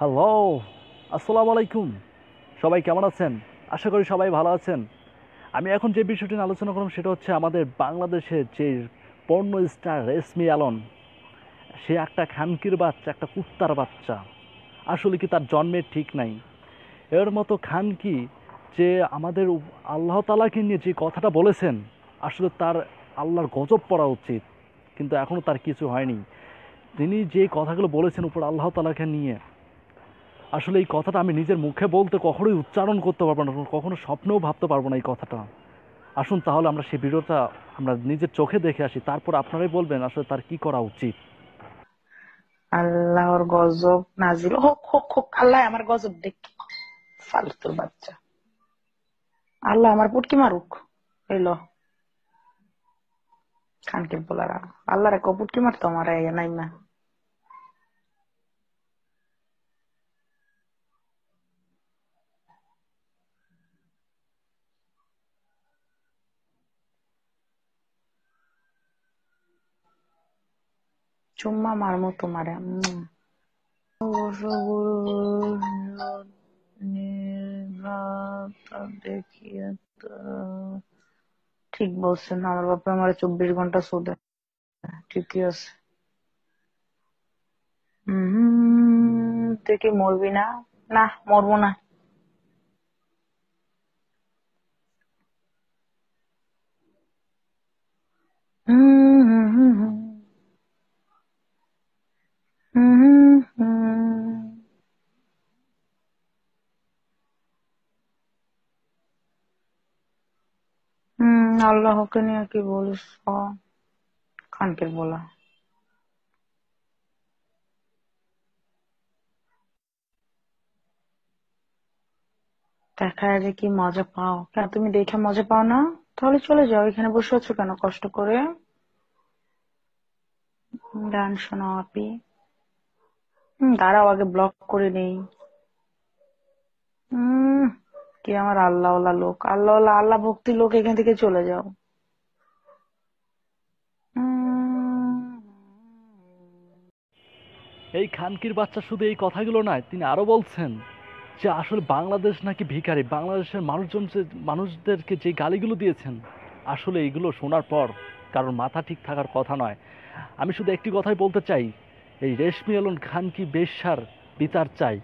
Hello, আসসালামু আলাইকুম। সবাই কেমন আছেন? আশা করি সবাই ভালো আছেন। আমি এখন যে বিষয়টি নিয়ে আলোচনা করলাম সেটা হচ্ছে আমাদের বাংলাদেশের যে পর্ণ স্টার রেশমি আলন সে একটা খানকির বাচ্চা, একটা কুত্তার বাচ্চা। আসলে কি তার জন্মের ঠিক নাই? এর মতো খানকি যে আমাদের আল্লাহ তালাকে নিয়ে যে কথাটা বলেছেন, আসলে তার আল্লাহর গজব পড়া উচিত। কিন্তু এখনও তার কিছু হয়নি। তিনি যে কথাগুলো বলেছেন উপর আল্লাহ তালাকে নিয়ে আসলে এই কথাটা আমি নিজের মুখে বলতে কখনোই উচ্চারণ করতে পারব না, কখনো স্বপ্নেও ভাবতে পারব না এই কথাটা। আসুন তাহলে আমরা সেই ভিডিওটা আমরা নিজের চোখে দেখে আসি, তারপর আপনারাই বলবেন আসলে তার কি করা উচিত। আল্লাহর গজব নাজিল হোক হোক হোক আল্লাহ আমার গজব দেখ। ফালতুর বাচ্চা। আল্লাহ আমার পুটকি মারুক। এল খানকে বলারা আল্লাহ রে পুটকি মারতো আমার এই নাই না চুম্মা মারমো তোমারে ঠিক বলছেন, আমার বাপে আমার চব্বিশ ঘণ্টা শোধে ঠিকই আছে। তুই কি মরবি না? না, মরবো না। আল্লাহকে নিয়ে কি বলিস খানকের বলা। দেখায় যে কি মজা পাও। কেন তুমি দেখে মজা পাও না? তাহলে চলে যাও, এখানে বসে আছো কেন? কষ্ট করে। গান শোনাও আপি দাঁড়াও, আগে ব্লক করে নেই। কি আমার আল্লাহ লোক? আল্লাহ আল্লাহ ভক্তি লোক এখান থেকে চলে যাও। এই খানকির বাচ্চা শুধু এই কথাগুলো নয়, তিনি আরও বলছেন যে আসলে বাংলাদেশ নাকি ভিখারি। বাংলাদেশের মানুষজন যে, মানুষদেরকে যে গালিগুলো দিয়েছেন, আসলে এইগুলো শোনার পর কারোর মাথা ঠিক থাকার কথা নয়। আমি শুধু একটি কথাই বলতে চাই, এই রেশমি আলন খানকি বেশ্যার বিচার চাই।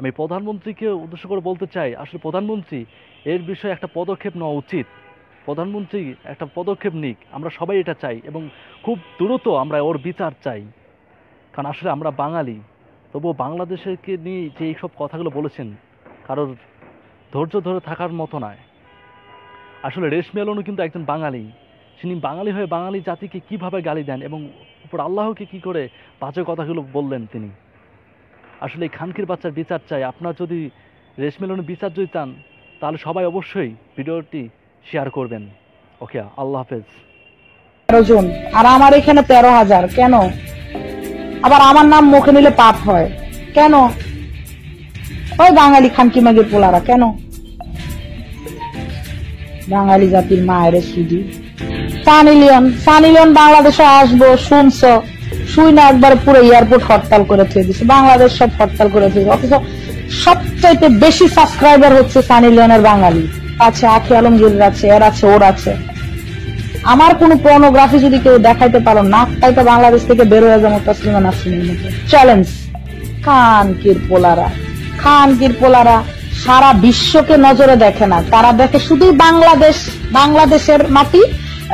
আমি প্রধানমন্ত্রীকে উদ্দেশ্য করে বলতে চাই, আসলে প্রধানমন্ত্রী এর বিষয়ে একটা পদক্ষেপ নেওয়া উচিত। প্রধানমন্ত্রী একটা পদক্ষেপ নিক, আমরা সবাই এটা চাই এবং খুব দ্রুত আমরা ওর বিচার চাই। কারণ আসলে আমরা বাঙালি, তবুও বাংলাদেশকে নিয়ে যে এইসব কথাগুলো বলেছেন, কারোর ধৈর্য ধরে থাকার মতো নয়। আসলে রেশমি আলনও কিন্তু একজন বাঙালি। তিনি বাঙালি হয়ে বাঙালি জাতিকে কীভাবে গালি দেন এবং উপর আল্লাহকে কি করে বাজে কথাগুলো বললেন তিনি? আসলে এই খানকির বাচ্চার বিচার চাই। আপনার যদি রেশমি আলনের বিচার যদি চান, তাহলে সবাই অবশ্যই ভিডিওটি শেয়ার করবেন। ওকে, আল্লাহ হাফেজ। জন, আর আমার এখানে তেরো হাজার, কেন? আবার আমার নাম মুখে নিলে পাপ হয়। কেন? ওই বাঙালি খানকি মাগির পোলারা, কেন? বাঙালি জাতির মায়ের সুদি। সানি লিওন, সানি বাংলাদেশে আসব, শুনছ? শুই না একবার পুরো এয়ারপোর্ট হরতাল করে থুয়ে দিছে। বাংলাদেশ সব হরতাল করে দিছে। অথচ সবচাইতে বেশি সাবস্ক্রাইবার হচ্ছে সানি লিওনের বাঙালি। আছে আখি আলমগীর আছে, এর আছে, ওর আছে। আমার কোন পর্নোগ্রাফি যদি কেউ দেখাইতে পারো নাকটাই তো বাংলাদেশ থেকে বের হয়ে যাব, তসলিমা নাসরিনের মতো চ্যালেঞ্জ খানকির পোলারা। খানকির পোলারা সারা বিশ্বকে নজরে দেখে না। তারা দেখে শুধু বাংলাদেশ, বাংলাদেশের মাটি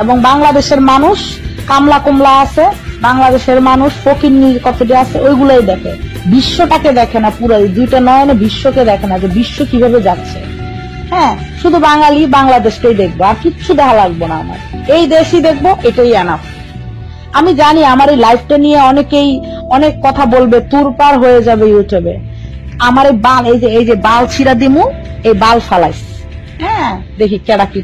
এবং বাংলাদেশের মানুষ কামলা কুমলা আছে। বাংলাদেশের মানুষ ফকির কতটি আছে, ওইগুলোই দেখে। বিশ্বটাকে দেখে না পুরো দুইটা নয়নে বিশ্বকে দেখে না যে বিশ্ব কীভাবে যাচ্ছে। হ্যাঁ শুধু বাঙালি বাংলাদেশকেই দেখব, আর কিচ্ছু দেখা লাগবো না আমার। এই দেশই দেখব, এটাই আনাফ আমি জানি আমার এই লাইফটা নিয়ে অনেকেই অনেক কথা বলবে, তুরপার হয়ে যাবে ইউটিউবে। আমার এই বাল, এই যে এই যে বাল ছিড়া দিমু, এই বাল ফালাইস। হ্যাঁ দেখি কেডা কি